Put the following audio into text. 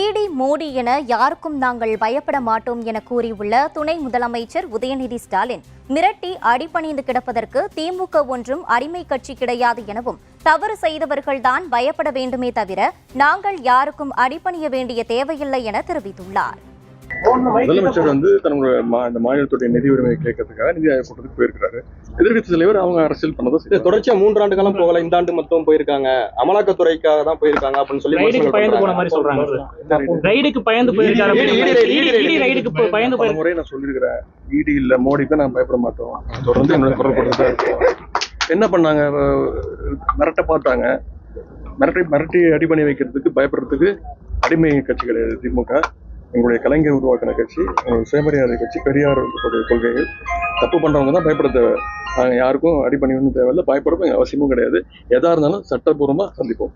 ED Modi என யாருக்கும் நாங்கள் பயப்பட மாட்டோம் என கூறியுள்ள துணை முதலமைச்சர் உதயநிதி ஸ்டாலின். மிரட்டி அடிபணிந்து கிடப்பதற்கு திமுக ஒன்றும் அடிமை கட்சி கிடையாது எனவும் தவறு செய்தவர்கள்தான் பயப்பட வேண்டுமே தவிர நாங்கள் யாருக்கும் அடிபணிய வேண்டிய தேவையில்லை என தெரிவித்துள்ளார். முதலமைச்சர் வந்து தன்னுடைய மா- இந்த மாநிலத்துடைய நிதி உரிமையை கேட்கறதுக்காக நிதி ஆயோக் கூட்டத்துக்கு போயிருக்கிறாரு. எதிர்க்கட்சி தலைவர் அவங்க அரசியல் பண்ணதை இது செய்யறாங்க. தொடர்ச்சியா மூன்றாண்டு காலம் போகல. இந்த ஆண்டு மட்டும் போயிருக்காங்க. அமலாக்கத்துறைக்காக தான் போயிருக்காங்க அப்படின்னு சொல்லி பயந்து போன. மாதிரி சொல்றாங்க. ரைடுக்கு பயந்து போயிருக்காரு ED, ED, ED, ED, ED ரைடுக்கு போ- பயந்து போயிருக்காரு முறை நான் சொல்லியிருக்கிறேன். ஈடி இல்ல மோடிக்கு நான் பயப்பட மாட்டோம். தொடர்ந்து என்னோட குரல் இருக்கோம். என்ன பண்ணாங்க? மிரட்ட பார்த்தாங்க. மிரட்டி மிரட்டி அடிபணி வைக்கிறதுக்கு பயப்படுறதுக்கு அடிமை கட்சி கிடையாது திமுக எங்களுடைய கலைஞர் உருவாக்கின கட்சி எங்களுடைய சுயமரியாதை கட்சி பெரியார் கொள்கைகள். தப்பு பண்றவங்க தான் பயப்பட தேவை. நாங்கள் யாருக்கும் அடிபணின்னு தேவையில்லை. பயப்படுறதும் அவசியமும் கிடையாது. எதா இருந்தாலும் சட்டப்பூர்வமாக சந்திப்போம்.